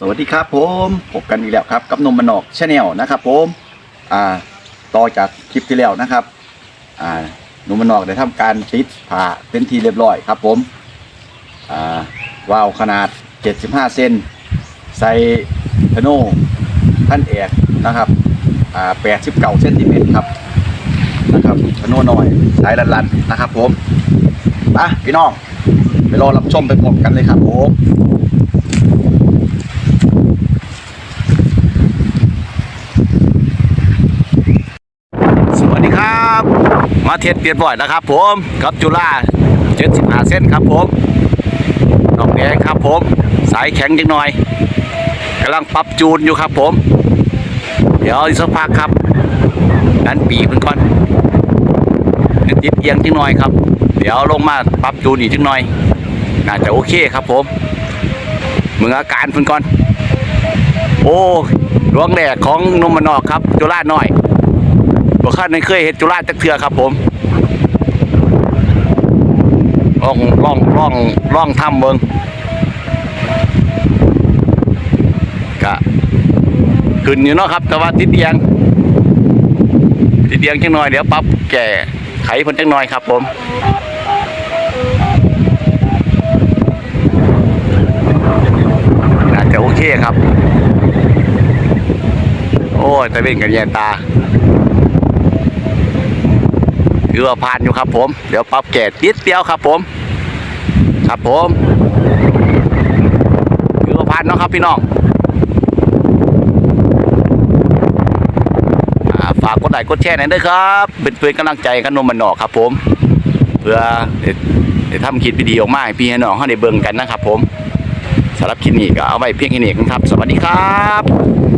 สวัสดีครับผมพบกันอีกแล้วครับกับนมมันนอกชาแนลนะครับผมอ่าต่อจากคลิปที่แล้วนะครับอ่านมมันนอกได้ทำการติดผ่าเป็นทีเรียบร้อยครับผมอ่าวาล์วขนาด 75 เซนใส่ทโน่ท่านแอกนะครับอ่า89เซนติเมตรครับนะครับเทโน่หน่อยสายลันๆนะครับผมอะพี่น้องไปรอรับชมไปพร้อมกันเลยครับผม สวัสดีครับ มาเทสเปลี่ยนบ่อยนะครับ ผมกับจุฬา75 เส้นครับผมดอกแดงครับผม สายแข็งจังหน่อยกำลังปรับจูนอยู่ครับผม เดี๋ยวอีกสักพักครับดันปีกมันก่อนติดเอียงจังหน่อยครับ เดี๋ยวลงมาปรับจูนอีกจังหน่อยน่าจะโอเคครับผมเมึงอาการเพิ่นก่อน โอ้ดวงแรกของนมมันอกครับจุฬาหน้อย บ่คันไม่เคยเห็นจุฬาจักเทือครับผมลองลองลองลองทำเบิงกะขึ้นอยู่เนาะครับ แต่ว่าติดเดียง ติดเดียงจังหน่อยเดี๋ยวปรับแก่ไขพิ่นจังหน่อยครับผมน่าจะโอเคครับ โอ้ยตะเวนกันแย่ตา ถือว่าผ่านอยู่ครับผม เดี๋ยวปรับแก่ติดเดียวครับผม ครับผมถือว่าผ่านเนาะครับพี่น้องฝากกดไลค์กดแชร์หน่อยด้วยครับ เป็นเพื่อนกำลังใจกันนมมันหนอกครับผม เพื่อได้ได้ทำคลิปวิดีโอออกมาให้พี่ให้น้องเขาได้เบิ่งกันนะครับผมสำหรับคลิปนี้ก็เอาไว้เพียงแค่นี้ครับ สวัสดีครับ